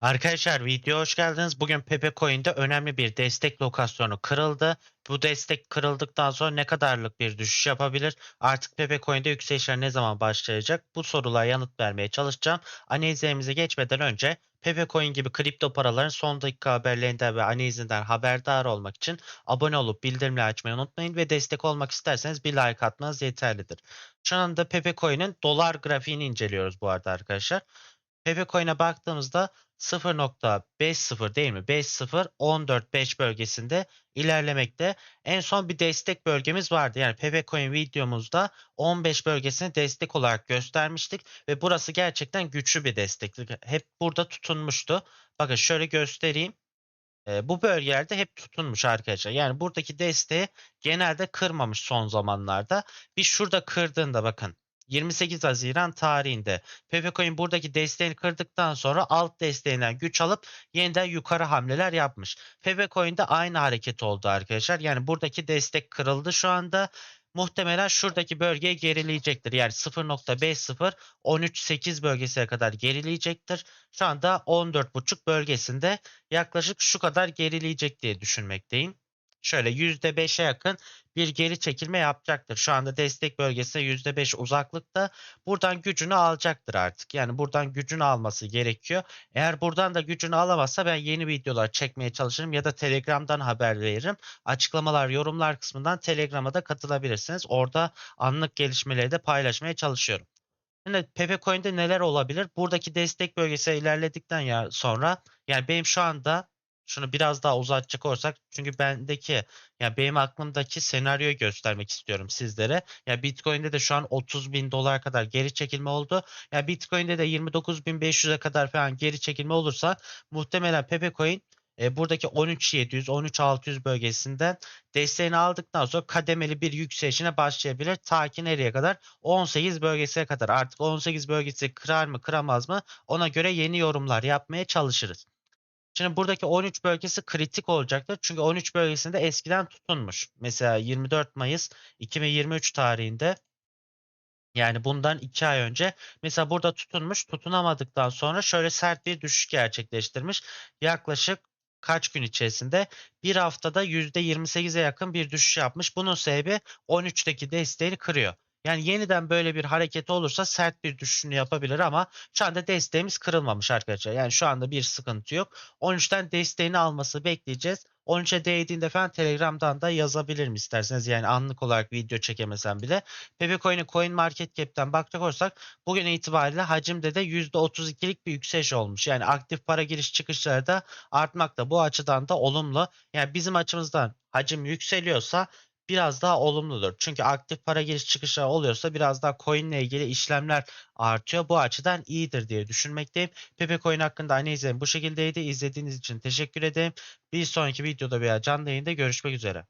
Arkadaşlar videoya hoş geldiniz. Bugün Pepe Coin'de önemli bir destek lokasyonu kırıldı. Bu destek kırıldıktan sonra ne kadarlık bir düşüş yapabilir? Artık Pepe Coin'de yükselişler ne zaman başlayacak? Bu sorulara yanıt vermeye çalışacağım. Analizlerimize geçmeden önce Pepe Coin gibi kripto paraların son dakika haberlerinden ve analizinden haberdar olmak için abone olup bildirimleri açmayı unutmayın ve destek olmak isterseniz bir like atmanız yeterlidir. Şu anda Pepe Coin'in dolar grafiğini inceliyoruz bu arada arkadaşlar. Pepe Coin'e baktığımızda 0.50 değil mi? 50 14.5 bölgesinde ilerlemekte. En son bir destek bölgemiz vardı. Yani Pepe Coin videomuzda 15 bölgesini destek olarak göstermiştik ve burası gerçekten güçlü bir destekti. Hep burada tutunmuştu. Bakın şöyle göstereyim. Ee, bu bölgelerde hep tutunmuş arkadaşlar. Yani buradaki desteği genelde kırmamış son zamanlarda. Bir şurada kırdığında bakın 28 Haziran tarihinde Pepecoin buradaki desteğini kırdıktan sonra alt desteğinden güç alıp yeniden yukarı hamleler yapmış. Pepecoin'de aynı hareket oldu arkadaşlar. Yani buradaki destek kırıldı şu anda. Muhtemelen şuradaki bölgeye gerileyecektir. Yani 0.50 13.8 bölgesine kadar gerileyecektir. Şu anda 14.5 bölgesinde yaklaşık şu kadar gerileyecek diye düşünmekteyim. Şöyle %5'e yakın bir geri çekilme yapacaktır. Şu anda destek bölgesine %5 uzaklıkta. Buradan gücünü alacaktır artık. Yani buradan gücünü alması gerekiyor. Eğer buradan da gücünü alamazsa ben yeni videolar çekmeye çalışırım ya da Telegram'dan haber veririm. Açıklamalar, yorumlar kısmından Telegram'a da katılabilirsiniz. Orada anlık gelişmeleri de paylaşmaya çalışıyorum. Şimdi Pepe Coin'de neler olabilir? Buradaki destek bölgesi ilerledikten sonra yani benim şu anda şunu biraz daha uzatacak olursak çünkü bendeki ya benim aklımdaki senaryoyu göstermek istiyorum sizlere. Ya Bitcoin'de de şu an 30 bin dolar kadar geri çekilme oldu. Ya Bitcoin'de de 29.500'e kadar falan geri çekilme olursa muhtemelen Pepe Coin e, buradaki 13.700 13.600 bölgesinden desteğini aldıktan sonra kademeli bir yükselişine başlayabilir. Ta ki nereye kadar? 18 bölgesine kadar. Artık 18 bölgesi kırar mı kıramaz mı? Ona göre yeni yorumlar yapmaya çalışırız. Şimdi buradaki 13 bölgesi kritik olacaktır. Çünkü 13 bölgesinde eskiden tutunmuş. Mesela 24 Mayıs 2023 tarihinde yani bundan 2 ay önce mesela burada tutunmuş. Tutunamadıktan sonra şöyle sert bir düşüş gerçekleştirmiş. Yaklaşık kaç gün içerisinde bir haftada %28'e yakın bir düşüş yapmış. Bunun sebebi 13'teki desteğini kırıyor. Yani yeniden böyle bir hareket olursa sert bir düşüşünü yapabilir ama şu anda desteğimiz kırılmamış arkadaşlar. Yani şu anda bir sıkıntı yok. 13'ten desteğini alması bekleyeceğiz. 13'e değdiğinde falan Telegram'dan da yazabilirim isterseniz. Yani anlık olarak video çekemesem bile. Pepe Coin'i Coin Market Cap'ten bakacak olursak bugün itibariyle hacimde de %32'lik bir yükseliş olmuş. Yani aktif para giriş çıkışları da artmakta. Bu açıdan da olumlu. Yani bizim açımızdan hacim yükseliyorsa biraz daha olumludur. Çünkü aktif para giriş çıkışları oluyorsa biraz daha coin ile ilgili işlemler artıyor. Bu açıdan iyidir diye düşünmekteyim. Pepe Coin hakkında analizim bu şekildeydi. İzlediğiniz için teşekkür ederim. Bir sonraki videoda veya canlı yayında görüşmek üzere.